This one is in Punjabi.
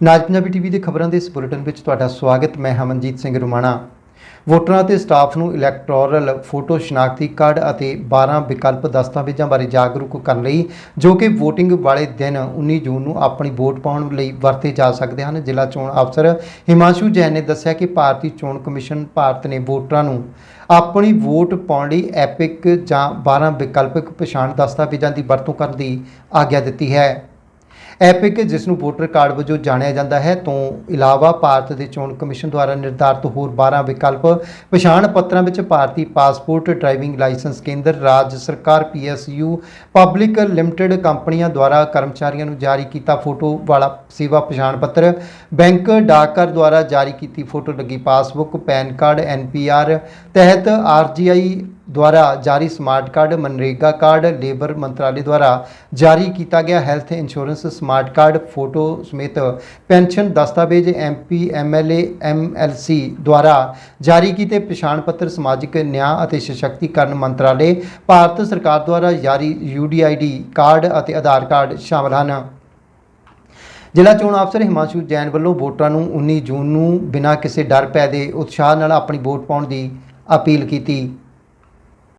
ਨਾਜ ਪੰਜਾਬੀ ਟੀਵੀ ਦੇ ਖਬਰਾਂ ਦੇ ਇਸ ਬੁਲੇਟਿਨ ਵਿੱਚ ਤੁਹਾਡਾ ਸਵਾਗਤ। ਮੈਂ ਹਮਨਜੀਤ ਸਿੰਘ ਰੁਮਾਣਾ। ਵੋਟਰਾਂ ਅਤੇ ਸਟਾਫ ਨੂੰ ਇਲੈਕਟੋਰਲ ਫੋਟੋ ਸ਼ਨਾਖਤੀ ਕਾਰਡ ਅਤੇ 12 ਵਿਕਲਪ ਦਸਤਾਵੇਜ਼ਾਂ ਬਾਰੇ ਜਾਗਰੂਕ ਕਰਨ ਲਈ ਜੋ ਕਿ VOTING ਵਾਲੇ ਦਿਨ 19 ਜੂਨ ਨੂੰ ਆਪਣੀ ਵੋਟ ਪਾਉਣ ਲਈ ਵਰਤੇ ਜਾ ਸਕਦੇ ਹਨ। ਜ਼ਿਲ੍ਹਾ ਚੋਣ ਅਫਸਰ ਹਿਮਾਂਸ਼ੂ ਜੈਨ ਨੇ ਦੱਸਿਆ ਕਿ ਭਾਰਤੀ ਚੋਣ ਕਮਿਸ਼ਨ ਭਾਰਤ ਨੇ ਵੋਟਰਾਂ ਨੂੰ ਆਪਣੀ ਵੋਟ ਪਾਉਣ ਲਈ ਐਪਿਕ ਜਾਂ 12 ਵਿਕਲਪਿਕ ਪਛਾਣ ਦਸਤਾਵੇਜ਼ਾਂ ਦੀ ਵਰਤੋਂ ਕਰਨ ਦੀ ਆਗਿਆ ਦਿੱਤੀ ਹੈ। ਐਪਿਕ ਜਿਸ ਨੂੰ ਵੋਟਰ ਕਾਰਡ ਵਜੋਂ ਜਾਣਿਆ ਜਾਂਦਾ ਹੈ, ਤੋਂ ਇਲਾਵਾ ਭਾਰਤ ਦੇ ਚੋਣ ਕਮਿਸ਼ਨ ਦੁਆਰਾ ਨਿਰਧਾਰਤ ਹੋਰ 12 ਵਿਕਲਪ, ਪਛਾਣ ਪੱਤਰਾਂ ਵਿੱਚ ਭਾਰਤੀ ਪਾਸਪੋਰਟ, ਡਰਾਈਵਿੰਗ ਲਾਇਸੈਂਸ ਕੇਂਦਰ, ਰਾਜ ਸਰਕਾਰ ਪੀਐਸਯੂ ਪਬਲਿਕ ਲਿਮਟਿਡ ਕੰਪਨੀਆਂ ਦੁਆਰਾ ਕਰਮਚਾਰੀਆਂ ਨੂੰ ਜਾਰੀ ਕੀਤਾ ਫੋਟੋ ਵਾਲਾ ਸੇਵਾ ਪਛਾਣ ਪੱਤਰ, ਬੈਂਕ ਡਾਕਰ ਦੁਆਰਾ ਜਾਰੀ ਕੀਤੀ ਫੋਟੋ ਲੱਗੀ ਪਾਸਬੁੱਕ, ਪੈਨ ਕਾਰਡ ਐਨਪੀਆਰ ਤਹਿਤ ਆਰਜੀਆਈ ਦੁਆਰਾ ਜਾਰੀ smart card, MNREGA card, labour ਮੰਤਰਾਲੇ ਦੁਆਰਾ ਜਾਰੀ ਕੀਤਾ ਗਿਆ health insurance smart card photo ਸਮੇਤ ਪੈਨਸ਼ਨ ਦਸਤਾਵੇਜ਼ ਐਮਪੀ ਐਮਐਲਏ ਐਮਐਲਸੀ ਦੁਆਰਾ ਜਾਰੀ ਕੀਤੇ ਪਛਾਣ ਪੱਤਰ, ਸਮਾਜਿਕ ਨਿਆਂ ਅਤੇ ਸਸ਼ਕਤੀਕਰਨ ਮੰਤਰਾਲੇ, ਭਾਰਤ ਸਰਕਾਰ ਦੁਆਰਾ ਜਾਰੀ ਯੂਡੀਆਈਡੀ ਕਾਰਡ ਅਤੇ ਆਧਾਰ ਕਾਰਡ ਸ਼ਾਮਲ ਹਨ। ਜ਼ਿਲ੍ਹਾ ਚੋਣ ਅਫਸਰ ਹਿਮਾਂਸ਼ੂ ਜੈਨ ਵੱਲੋਂ ਵੋਟਰਾਂ ਨੂੰ 19 ਜੂਨ ਨੂੰ ਬਿਨਾਂ ਕਿਸੇ ਡਰ ਭੈ ਦੇ ਉਤਸ਼ਾਹ ਨਾਲ ਆਪਣੀ ਵੋਟ ਪਾਉਣ ਦੀ ਅਪੀਲ ਕੀਤੀ।